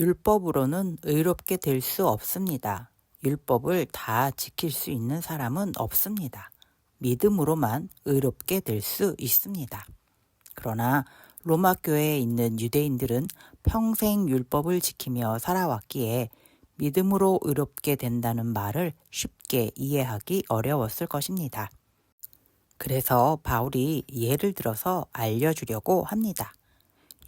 율법으로는 의롭게 될 수 없습니다. 율법을 다 지킬 수 있는 사람은 없습니다. 믿음으로만 의롭게 될 수 있습니다. 그러나 로마 교회에 있는 유대인들은 평생 율법을 지키며 살아왔기에 믿음으로 의롭게 된다는 말을 쉽게 이해하기 어려웠을 것입니다. 그래서 바울이 예를 들어서 알려주려고 합니다.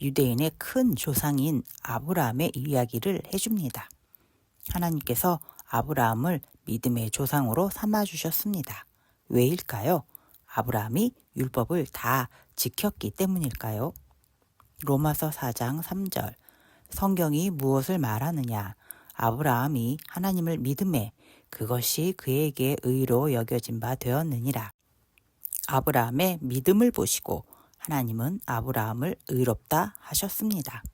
유대인의 큰 조상인 아브라함의 이야기를 해줍니다. 하나님께서 아브라함을 믿음의 조상으로 삼아주셨습니다. 왜일까요? 아브라함이 율법을 다 지켰기 때문일까요? 로마서 4장 3절 성경이 무엇을 말하느냐? 아브라함이 하나님을 믿음에 그것이 그에게 의로 여겨진 바 되었느니라. 아브라함의 믿음을 보시고 하나님은 아브라함을 의롭다 하셨습니다.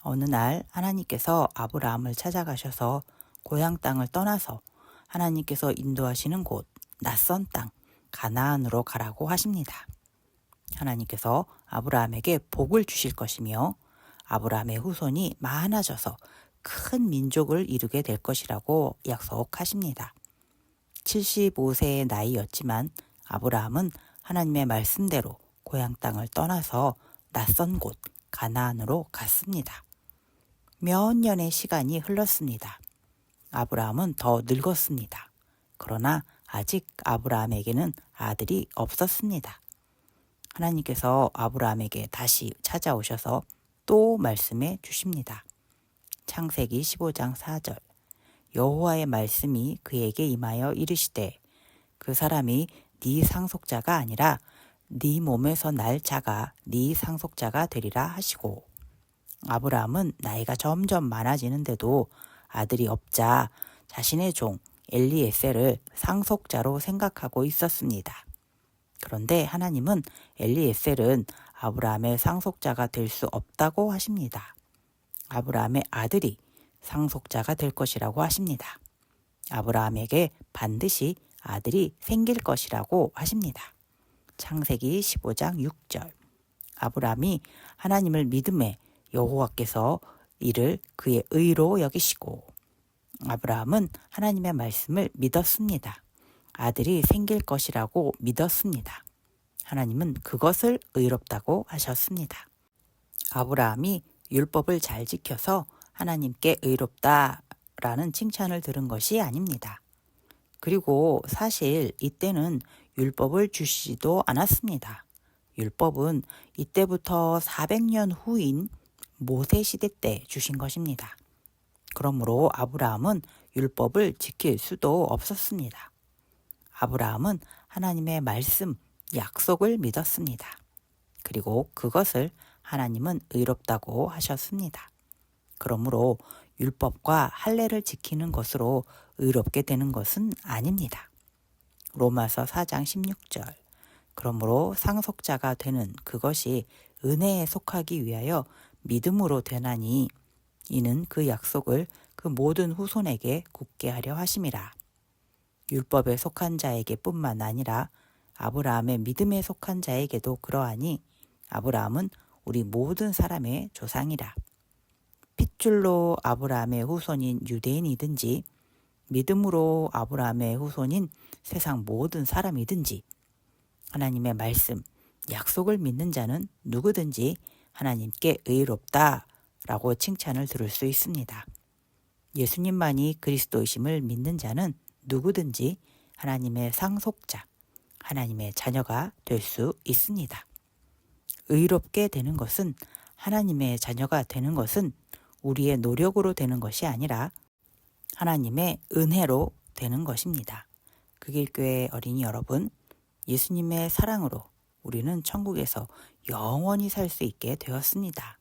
어느 날 하나님께서 아브라함을 찾아가셔서 고향 땅을 떠나서 하나님께서 인도하시는 곳, 낯선 땅, 가나안으로 가라고 하십니다. 하나님께서 아브라함에게 복을 주실 것이며 아브라함의 후손이 많아져서 큰 민족을 이루게 될 것이라고 약속하십니다. 75세의 나이였지만 아브라함은 하나님의 말씀대로 고향 땅을 떠나서 낯선 곳 가나안으로 갔습니다. 몇 년의 시간이 흘렀습니다. 아브라함은 더 늙었습니다. 그러나 아직 아브라함에게는 아들이 없었습니다. 하나님께서 아브라함에게 다시 찾아오셔서 또 말씀해 주십니다. 창세기 15장 4절 여호와의 말씀이 그에게 임하여 이르시되 그 사람이 네 상속자가 아니라 네 몸에서 날 자가 네 상속자가 되리라 하시고 아브라함은 나이가 점점 많아지는데도 아들이 없자 자신의 종 엘리에셀을 상속자로 생각하고 있었습니다. 그런데 하나님은 엘리에셀은 아브라함의 상속자가 될 수 없다고 하십니다. 아브라함의 아들이 상속자가 될 것이라고 하십니다. 아브라함에게 반드시 아들이 생길 것이라고 하십니다. 창세기 15장 6절. 아브라함이 하나님을 믿음에 여호와께서 이를 그의 의로 여기시고 아브라함은 하나님의 말씀을 믿었습니다. 아들이 생길 것이라고 믿었습니다. 하나님은 그것을 의롭다고 하셨습니다. 아브라함이 율법을 잘 지켜서 하나님께 의롭다라는 칭찬을 들은 것이 아닙니다. 그리고 사실 이때는 율법을 주시지도 않았습니다. 율법은 이때부터 400년 후인 모세 시대 때 주신 것입니다. 그러므로 아브라함은 율법을 지킬 수도 없었습니다. 아브라함은 하나님의 말씀, 약속을 믿었습니다. 그리고 그것을 하나님은 의롭다고 하셨습니다. 그러므로 율법과 할례를 지키는 것으로 의롭게 되는 것은 아닙니다. 로마서 4장 16절. 그러므로 상속자가 되는 그것이 은혜에 속하기 위하여 믿음으로 되나니 이는 그 약속을 그 모든 후손에게 굳게 하려 하심이라. 율법에 속한 자에게 뿐만 아니라 아브라함의 믿음에 속한 자에게도 그러하니 아브라함은 우리 모든 사람의 조상이라. 핏줄로 아브라함의 후손인 유대인이든지 믿음으로 아브라함의 후손인 세상 모든 사람이든지 하나님의 말씀, 약속을 믿는 자는 누구든지 하나님께 의롭다 라고 칭찬을 들을 수 있습니다. 예수님만이 그리스도이심을 믿는 자는 누구든지 하나님의 상속자, 하나님의 자녀가 될 수 있습니다. 의롭게 되는 것은 하나님의 자녀가 되는 것은 우리의 노력으로 되는 것이 아니라 하나님의 은혜로 되는 것입니다. 그길교회 어린이 여러분, 예수님의 사랑으로 우리는 천국에서 영원히 살 수 있게 되었습니다.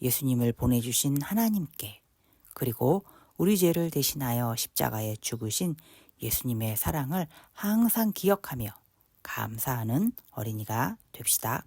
예수님을 보내주신 하나님께 그리고 우리 죄를 대신하여 십자가에 죽으신 예수님의 사랑을 항상 기억하며 감사하는 어린이가 됩시다.